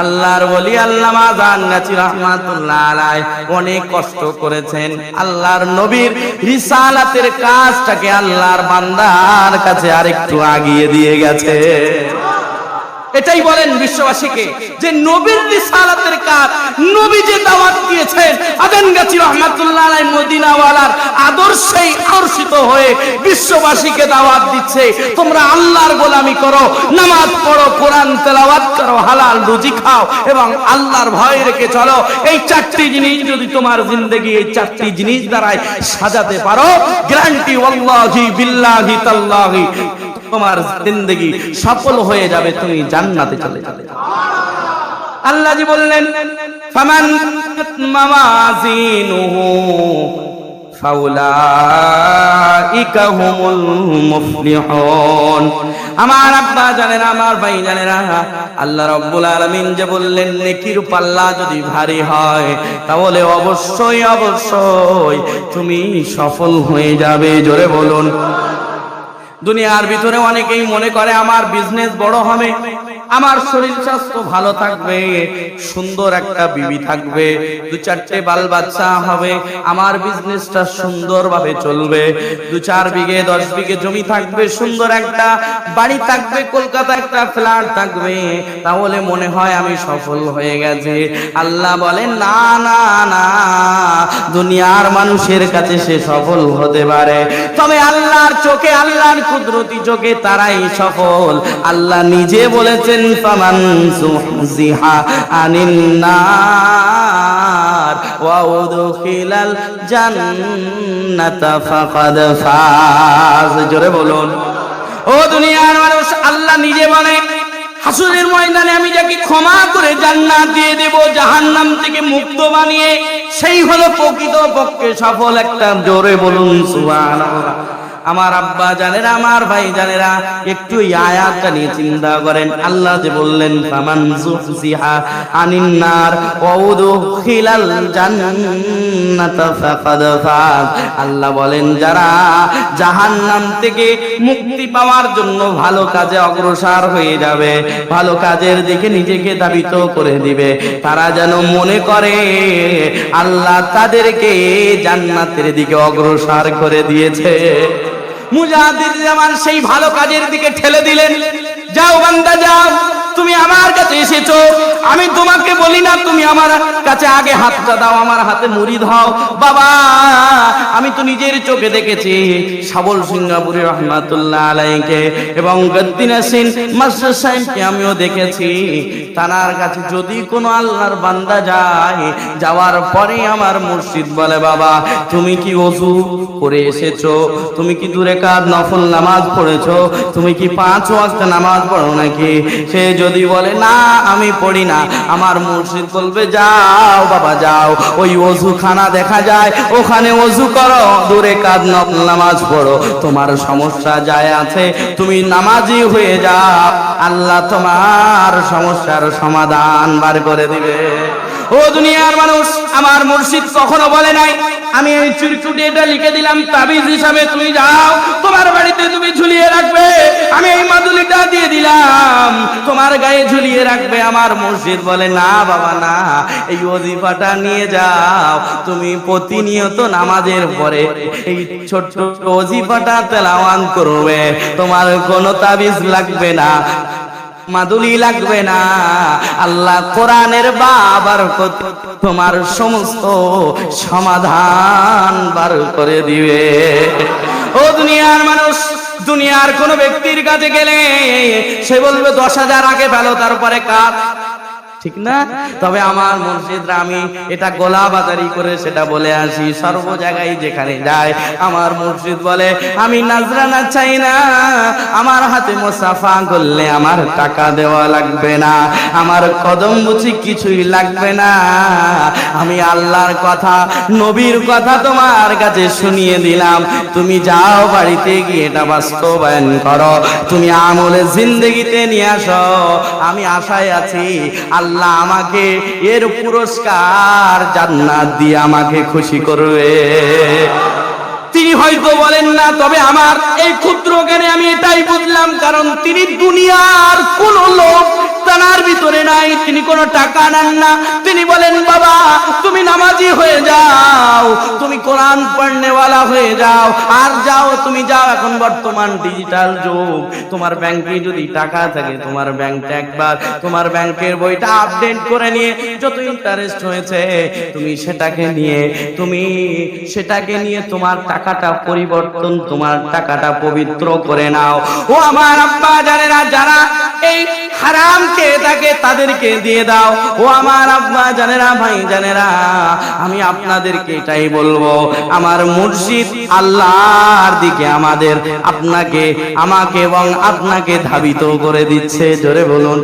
আল্লাহর বলি আল্লামা জান্নাতি রাহমাতুল্লাহ আলাই অনেক কষ্ট করেছেন। আল্লাহর নবীর রিসালাতের কাজটাকে আল্লাহর বান্দার কাছে আরেকটু আগিয়ে দিয়ে গেছে। এটাই বলেন বিশ্ববাসীকে যে নবীর রিসালাতের কাজ নবী যে দাওয়াত দিয়েছেন আদেন গাছি রহমাতুল্লাহ আলাই মদিনাওয়ালার আদর্শে আকর্ষিত হয়ে বিশ্ববাসীকে দাওয়াত দিচ্ছে। তোমরা আল্লাহর গোলামি করো, নামাজ পড়ো, কোরআন তেলাওয়াত করো, হালাল রুজি খাও এবং আল্লাহর ভয় রেখে চলো। এই চারটি জিনিস যদি তোমার জিন্দগি এই চারটি জিনিস দ্বারাই সাজাতে পারো গ্যারান্টি ওয়াল্লাহি বিল্লাহি তাল্লাহি তোমার জিন্দগি সফল হয়ে যাবে, তুমি জান্নাতে চলে যাবে। আল্লাহ জি বললেন আমার আব্বা জানেন, আমার ভাই জানেন, আল্লাহ রাব্বুল আলামিন যে বললেন, নেকির পাল্লা যদি ভারী হয়, তাহলে অবশ্যই অবশ্যই তুমি সফল হয়ে যাবে। জোরে বলুন। দুনিয়ার ভিতরে অনেকেই মনে করে আমার বিজনেস বড় হবে। আমার শরীর স্বাস্থ্য ভালো থাকবে, সুন্দর একটা বিবি থাকবে, দু চারটে বাল বাচ্চা হবে, আমার বিজনেসটা সুন্দরভাবে চলবে, দু চার বিঘে, দশ বিঘে জমি থাকবে, সুন্দর একটা বাড়ি থাকবে কলকাতা একটা ফ্ল্যাট থাকবে, তাহলে মনে হয় আমি সফল হয়ে গেছে। আল্লাহ বলেন, না না না, দুনিয়ার মানুষের কাছে সে সফল হতে পারে। তবে আল্লাহর চোখে, আল্লাহর কুদরতি চোখে তারাই সফল। আল্লাহ নিজে বলেছেন ফামান সুহজিহা নার। ওয়া উদখিলাল জান্নাতা ফাকাদ ফাজ। জোরে বলুন। ও দুনিয়ার মানুষ, আল্লাহ নিজে বলে, হাসুরের ময়দানে আমি যাকে ক্ষমা করে জান্নাত দিয়ে দেব, জাহান্নাম থেকে মুক্ত বানিয়ে, সেই হলো প্রকৃত পক্ষে সফল একটা, জোরে বলুন, সুবহানাল্লাহ। আমার আব্বা জানেরা, আমার ভাই জানেরা, একটু আয়াতটা নিয়ে চিন্তা করেন। আল্লাহ যে বললেন, ফামান জুহজিহা আনিন নার উদখিলাল জান্নাতা ফাকাদ ফাজ আল্লাহ বলেন, যারা জাহান্নাম থেকে মুক্তি পাওয়ার জন্য ভালো কাজে অগ্রসর হয়ে যাবে, ভালো কাজের দিকে নিজেকে দাবিত করে দিবে, তারা যেন মনে করে আল্লাহ তাদেরকে জান্নাতের দিকে অগ্রসর করে দিয়েছে। মুজাহিদ জামান সেই ভালো কাজের দিকে ঠেলে দিলেন। যাও বান্দা যাও। তুমি আমার কাছে এসেছ। আমি তোমাকে বলি না, তুমি আমার কাছে আগে হাতটা দাও, আমার হাতে মুড়ি দাও। বাবা, আমি তো নিজের চোখে দেখেছি সাবল সিঙ্গাপুরি রহমাতুল্লাহ আলাইকে এবং গদ্দিন সিন মাস্টার সাহেবকে আমিও দেখেছি। তানার কাছে যদি কোনো আল্লাহর বান্দা যায়, যাওয়ার পরে আমার মুর্শিদ বলে, বাবা, তুমি কি অজু করে এসেছ? তুমি কি দূরে কাজ নফল নামাজ পড়েছো? তুমি কি পাঁচ ওয়াক্ত নামাজ পড়ো নাকি? সে যদি বলে, না, আমি পড়ি না। আমার মুর্শিদ বলবে, যাও বাবা, যাও। ওই অজু খানা দেখা যায়, ওখানে অজু করো, দূরে কাজ নামাজ পড়ো। তোমার সমস্যা যায় আছে, তুমি নামাজি হয়ে যাও। আল্লাহ তোমার সমস্যার সমাধান বার করে দিবে। ও দুনিয়ার মানুষ, আমার মুর্শিদ কখনো বলে নাই, আমি এই চুরচুটি এটা লিখে দিলাম, তাবিজ হিসাবে তুমি যাও, তোমার বাড়িতে তুমি ঝুলিয়ে রাখবে, আমি এই মাদুলিটা দিয়ে দিলাম, তোমার গায়ে ঝুলিয়ে রাখবে, আমার মসজিদ বলে, না বাবা, না, এই অজিফাটা নিয়ে যাও, তুমি প্রতিনিয়ত নামাজের পরে এই ছোট্ট অজিফাটা তেলাওয়ান করবে, তোমার কোনো তাবিজ লাগবে না মাদুলি লাগবে না। আল্লাহ কোরআনের বাবার তোমার সমস্ত সমাধান বার করে দিবে। ও দুনিয়ার মানুষ, দুনিয়ার কোন ব্যক্তির কাছে গেলে সে বলবে দশ হাজার আগে ভালো তারপরে কাজ ঠিক না? তবে আমার মসজিদরা, আমি এটা গোলা বাজারি করে সেটা বলে আসি। সর্ব জায়গায় যেখানে যায়, আমার মসজিদ বলে, আমি নাজরানা চাই না। আমার হাতে মোসাফা করলে আমার টাকা দেওয়া লাগবে না। আমার কদম বুঝি কিছুই লাগবে না। আমি আল্লাহর কথা, নবীর কথা তোমার কাছে শুনিয়ে দিলাম। তুমি যাও বাড়িতে গিয়ে এটা বাস্তবায়ন করো। তুমি আমলে জিন্দগিতে নিয়ে আসো। আমি আশায় আছি আল্লাহ আমাকে এর পুরস্কার জান্নাত দিয়ে আমাকে খুশি করবে। তিনি হয়তো বলেন না, তবে আমার এই ক্ষুদ্র জ্ঞানে আমি এটাই বুঝলাম, কারণ তিনি দুনিয়ার কোন লোক বস্তানার ভিতরে নাই, তিনি কোনো টাকা নেন না। তিনি বলেন, বাবা, তুমি নামাজি হয়ে যাও, তুমি কোরআন পড়নেওয়ালা হয়ে যাও, আর যাও, তুমি যাও, এখন বর্তমান ডিজিটাল যুগ। তোমার ব্যাংকে যদি টাকা থাকে, তোমার ব্যাংকটা একবার, তোমার ব্যাংকের বইটা আপডেট করে নিয়ে যত ইন্টারেস্ট হয়েছে, তুমি সেটাকে নিয়ে, তুমি সেটাকে নিয়ে তোমার টাকাটা পরিবর্তন, তোমার টাকাটা পবিত্র করে নাও। ও আমার আব্বা, জানেরা, যারা এই হারাম কে থাকে তাদেরকে দিয়ে দাও? ও আমার আব্বা জানেরা, ভাই জানেরা, আমি আপনাদেরকে এটাই বলব, আমার মুর্শিদ আল্লাহর দিকে আমাদের আপনাকে, আমাকে এবং আপনাকে ধাবিত করে দিচ্ছে। জোরে বলুন।